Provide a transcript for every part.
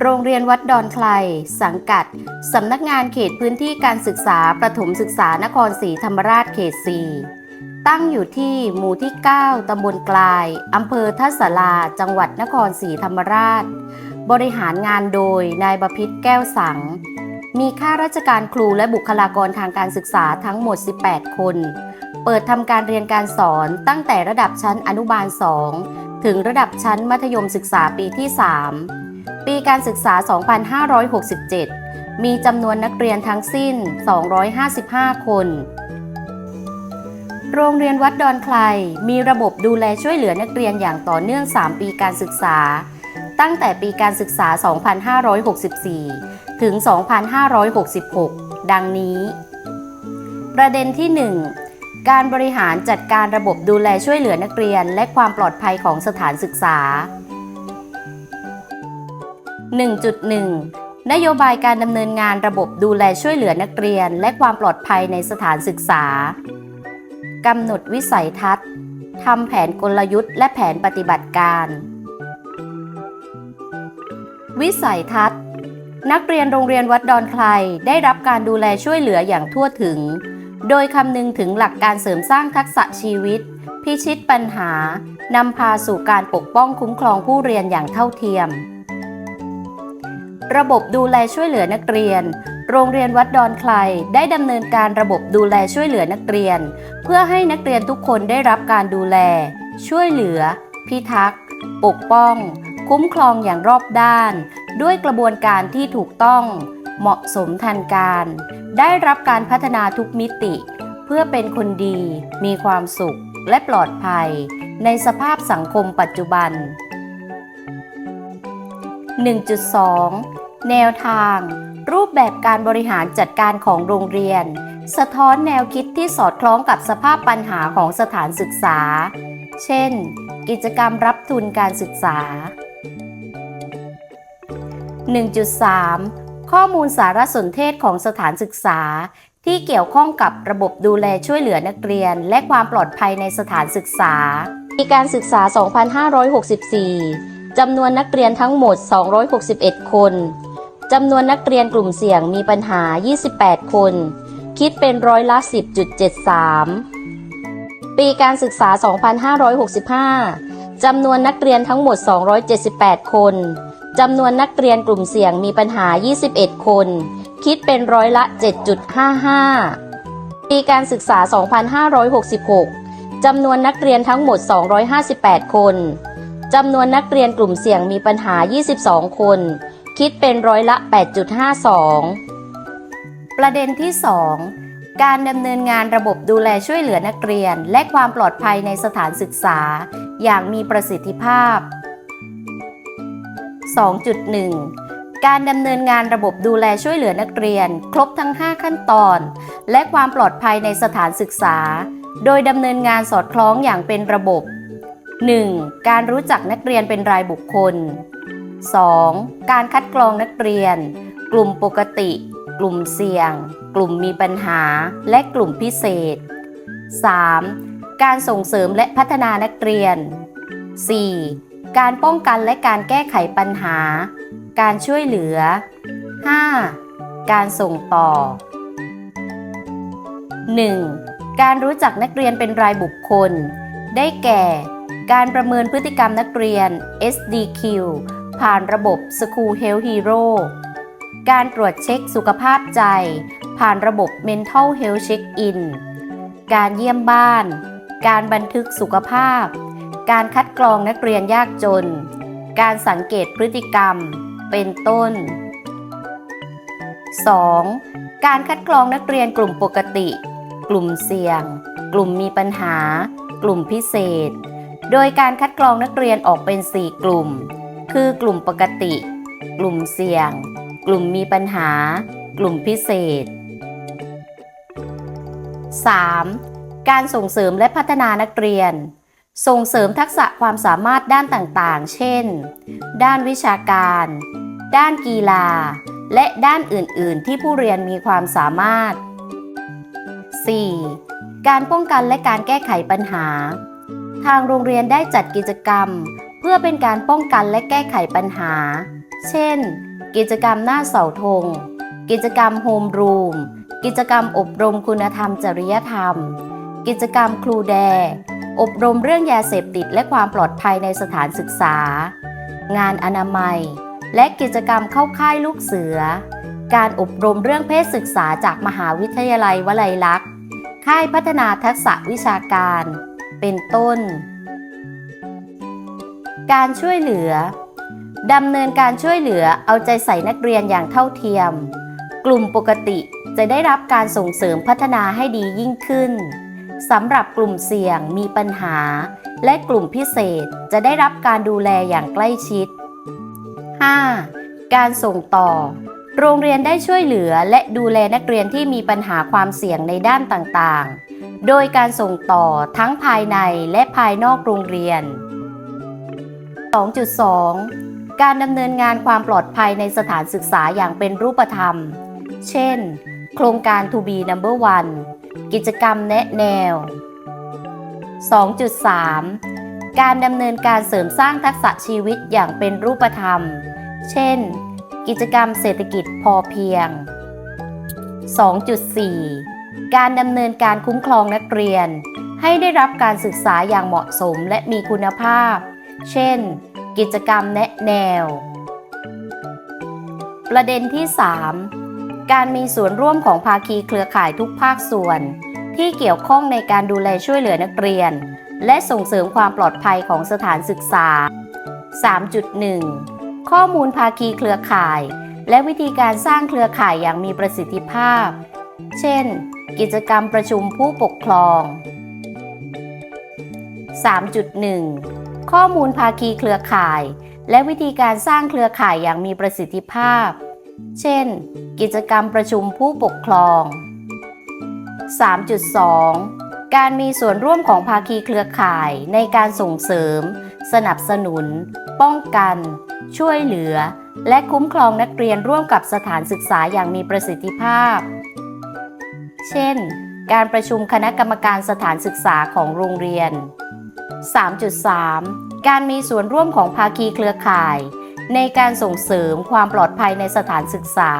โรงเรียนวัดดอนไคลสังกัด สำนักงานเขตพื้นที่การศึกษาประถมศึกษานครศรีธรรมราชเขต 4 ตั้งอยู่ที่หมู่ที่ 9 ตำบลกลาย อำเภอทัศลา จังหวัดนครศรีธรรมราช บริหารงานโดยนายบพิษแก้วสัง มีข้าราชการครูและบุคลากรทางการศึกษาทั้งหมด 18 คน เปิดทำการเรียนการสอนตั้งแต่ระดับชั้นอนุบาล 2 ถึงระดับชั้นมัธยมศึกษาปีที่ 3 ปีการศึกษา 2567 มีจำนวนนักเรียนทั้งสิ้น 255 คน โรงเรียนวัดดอนไคลมีระบบดูแลช่วยเหลือนักเรียนอย่างต่อเนื่อง 3 ปีการศึกษา ตั้งแต่ปีการศึกษา 2564 ถึง 2566 ดังนี้ ประเด็นที่ 1การบริหารจัดการระบบดูแลช่วยเหลือนักเรียน และความปลอดภัยของสถานศึกษา 1.1 นโยบายการดำเนินงานระบบดูแลช่วยเหลือนักเรียน และความปลอดภัยในสถานศึกษากำหนดวิสัยทัศน์ทำแผนกลยุทธ์และแผนปฏิบัติการ วิสัยทัศน์ นักเรียนโรงเรียนวัดดอนไคลได้รับการดูแลช่วยเหลืออย่างทั่วถึง โดยคำนึงถึงหลักการเสริมสร้างทักษะชีวิต พิชิตปัญหานำพาสู่การปกป้องคุ้มครองผู้เรียนอย่างเท่าเทียม ระบบดูแลช่วยเหลือนักเรียน โรงเรียนวัดดอนไคลได้ดำเนินการระบบดูแลช่วยเหลือนักเรียน เพื่อให้นักเรียนทุกคนได้รับการดูแล ช่วยเหลือ พิทักษ์ ปกป้อง คุ้มครองอย่างรอบด้าน ด้วยกระบวนการที่ถูกต้อง เหมาะสมทันการ ได้รับการพัฒนาทุกมิติ เพื่อเป็นคนดี มีความสุขและปลอดภัย ในสภาพสังคมปัจจุบัน1.2 แนวทาง รูปแบบการบริหารจัดการของโรงเรียน สะท้อนแนวคิดที่สอดคล้องกับสภาพปัญหาของสถานศึกษา เช่น กิจกรรมรับทุนการศึกษา 1.3 ข้อมูลสารสนเทศของสถานศึกษา ที่เกี่ยวข้องกับระบบดูแลช่วยเหลือนักเรียน และความปลอดภัยในสถานศึกษาปีการศึกษา 2564 จำนวนนักเรียนทั้งหมด 261 คน จำนวนนักเรียนกลุ่มเสี่ยงมีปัญหา 28 คน คิดเป็นร้อยละ 10.73 ปีการศึกษา 2565 จำนวนนักเรียนทั้งหมด 278 คน จำนวนนักเรียนกลุ่มเสี่ยงมีปัญหา 21 คน คิดเป็นร้อยละ 7.55 ปีการศึกษา 2566 จำนวนนักเรียนทั้งหมด 258 คน จำนวนนักเรียนกลุ่มเสี่ยงมีปัญหา 22 คน คิดเป็นร้อยละ 8.52 ประเด็นที่ 2 การดำเนินงานระบบดูแลช่วยเหลือนักเรียน และความปลอดภัยในสถานศึกษา อย่างมีประสิทธิภาพ 2.1 การดำเนินงานระบบดูแลช่วยเหลือนักเรียน ครบทั้ง 5 ขั้นตอน และความปลอดภัยในสถานศึกษา โดยดำเนินงานสอดคล้องอย่างเป็นระบบ 1. การรู้จักนักเรียนเป็นรายบุคคล 2. การคัดกรองนักเรียน กลุ่มปกติ กลุ่มเสี่ยง กลุ่มมีปัญหา และกลุ่มพิเศษ 3. การส่งเสริมและพัฒนานักเรียน 4. การป้องกันและการแก้ไขปัญหา การช่วยเหลือ 5. การส่งต่อ 1. การรู้จักนักเรียนเป็นรายบุคคล ได้แก่ การประเมินพฤติกรรมนักเรียน SDQ ผ่านระบบ School Health Hero การตรวจเช็คสุขภาพใจ ผ่านระบบ Mental Health Check-in การเยี่ยมบ้าน การบันทึกสุขภาพ การคัดกรองนักเรียนยากจน การสังเกตพฤติกรรม เป็นต้น 2. การคัดกรองนักเรียนกลุ่มปกติ กลุ่มเสี่ยง กลุ่มมีปัญหา กลุ่มพิเศษ โดยการคัดกรองนักเรียนออกเป็น 4 กลุ่ม คือกลุ่มปกติ กลุ่มเสี่ยง กลุ่มมีปัญหา กลุ่มพิเศษ 3. การส่งเสริมและพัฒนานักเรียน ส่งเสริมทักษะความสามารถด้านต่างๆ เช่น ด้านวิชาการ ด้านกีฬา และด้านอื่นๆ ที่ผู้เรียนมีความสามารถ 4. การป้องกันและการแก้ไขปัญหา ทางโรงเรียนได้จัดกิจกรรม เพื่อเป็นการป้องกันและแก้ไขปัญหา เช่น กิจกรรมหน้าเสาธง กิจกรรมโฮมรูม กิจกรรมอบรมคุณธรรมจริยธรรม กิจกรรมครูแด อบรมเรื่องยาเสพติดและความปลอดภัยในสถานศึกษา งานอนามัย และกิจกรรมเข้าค่ายลูกเสือ การอบรมเรื่องเพศศึกษาจากมหาวิทยาลัยวลัยลักษณ์ ค่ายพัฒนาทักษะวิชาการ เป็นต้น การช่วยเหลือดำเนินการช่วยเหลือเอาใจใส่นักเรียนอย่างเท่าเทียม กลุ่มปกติจะได้รับการส่งเสริมพัฒนาให้ดียิ่งขึ้นสำหรับกลุ่มเสี่ยงมีปัญหา และกลุ่มพิเศษจะได้รับการดูแลอย่างใกล้ชิด 5. การส่งต่อ โรงเรียนได้ช่วยเหลือและดูแลนักเรียนที่มีปัญหาความเสี่ยงในด้านต่างๆ โดยการส่งต่อทั้งภายในและภายนอกโรงเรียน 2.2 การดำเนินงานความปลอดภัยในสถานศึกษาอย่างเป็นรูปธรรม เช่น โครงการ To be number one กิจกรรมแนะแนว 2.3 การดำเนินการเสริมสร้างทักษะชีวิตอย่างเป็นรูปธรรม เช่น กิจกรรมเศรษฐกิจพอเพียง 2.4 การดำเนินการคุ้มครองนักเรียน ให้ได้รับการศึกษาอย่างเหมาะสมและมีคุณภาพ เช่น กิจกรรมแนะแนว ประเด็นที่ 3 การมีส่วนร่วมของภาคีเครือข่ายทุกภาคส่วน ที่เกี่ยวข้องในการดูแลช่วยเหลือนักเรียน และส่งเสริมความปลอดภัยของสถานศึกษา 3.1 ข้อมูลภาคีเครือข่าย และวิธีการสร้างเครือข่ายอย่างมีประสิทธิภาพ เช่น กิจกรรมประชุมผู้ปกครอง 3.1 ข้อมูลภาคีเครือข่าย และวิธีการสร้างเครือข่ายอย่างมีประสิทธิภาพ เช่น กิจกรรมประชุมผู้ปกครอง 3.2 การมีส่วนร่วมของภาคีเครือข่ายในการส่งเสริม สนับสนุน ป้องกัน ช่วยเหลือ และคุ้มครองนักเรียนร่วมกับสถานศึกษาอย่างมีประสิทธิภาพ เช่น การประชุมคณะกรรมการสถานศึกษาของโรงเรียน 3.3 การมีส่วนร่วมของภาคีเครือข่าย ในการส่งเสริมความปลอดภัยในสถานศึกษา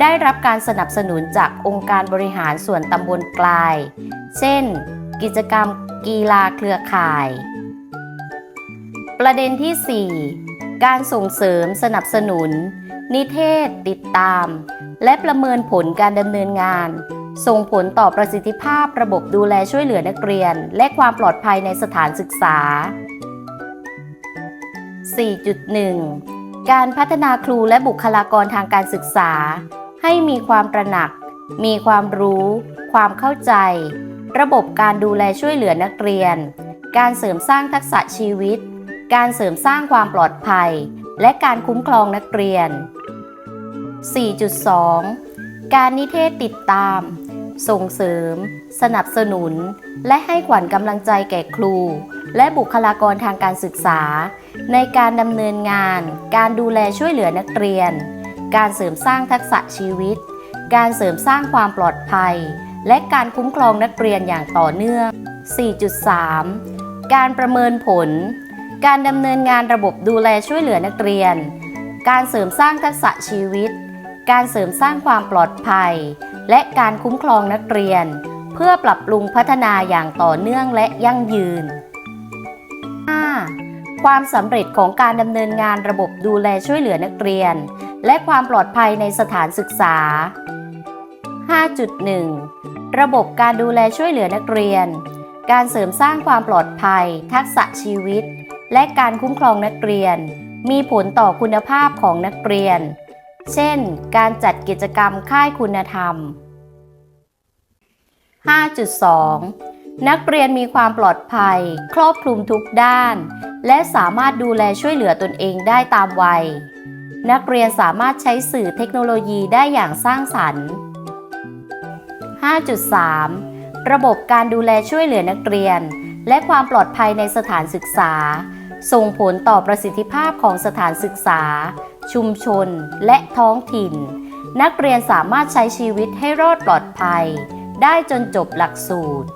ได้รับการสนับสนุนจากองค์การบริหารส่วนตำบลกลาย เช่น กิจกรรมกีฬาเครือข่าย ประเด็นที่ 4 การส่งเสริมสนับสนุน นิเทศ ติดตาม และประเมินผลการดำเนินงาน ส่งผลต่อประสิทธิภาพระบบดูแลช่วยเหลือนักเรียน และความปลอดภัยในสถานศึกษา 4.1 การพัฒนาครูและบุคลากรทางการศึกษา ให้มีความตระหนัก มีความรู้ ความเข้าใจ ระบบการดูแลช่วยเหลือนักเรียน การเสริมสร้างทักษะชีวิต การเสริมสร้างความปลอดภัย และการคุ้มครองนักเรียน 4.2 การนิเทศติดตาม ส่งเสริม สนับสนุน และให้ขวัญกำลังใจแก่ครู และบุคลากรทางการศึกษา ในการดำเนินงาน การดูแลช่วยเหลือนักเรียน การเสริมสร้างทักษะชีวิต การเสริมสร้างความปลอดภัย และการคุ้มครองนักเรียนอย่างต่อเนื่อง 4.3 การประเมินผล การดำเนินงานระบบดูแลช่วยเหลือนักเรียน การเสริมสร้างทักษะชีวิต การเสริมสร้างความปลอดภัย และการคุ้มครองนักเรียน เพื่อปรับปรุงพัฒนาอย่างต่อเนื่องและยั่งยืน 5. ความสำเร็จของการดำเนินงานระบบดูแลช่วยเหลือนักเรียน และความปลอดภัยในสถานศึกษา 5.1 ระบบการดูแลช่วยเหลือนักเรียน การเสริมสร้างความปลอดภัย ทักษะชีวิต และการคุ้มครองนักเรียน มีผลต่อคุณภาพของนักเรียน เช่น การจัดกิจกรรมค่ายคุณธรรม 5.2 นักเรียนมีความปลอดภัย ครอบคลุมทุกด้าน และสามารถดูแลช่วยเหลือตนเองได้ตามวัย นักเรียนสามารถใช้สื่อเทคโนโลยีได้อย่างสร้างสรรค์ 5.3 ระบบการดูแลช่วยเหลือนักเรียน และความปลอดภัยในสถานศึกษา ส่งผลต่อประสิทธิภาพของสถานศึกษา ชุมชน และท้องถิ่น นักเรียนสามารถใช้ชีวิตให้รอดปลอดภัย ได้จนจบหลักสูตร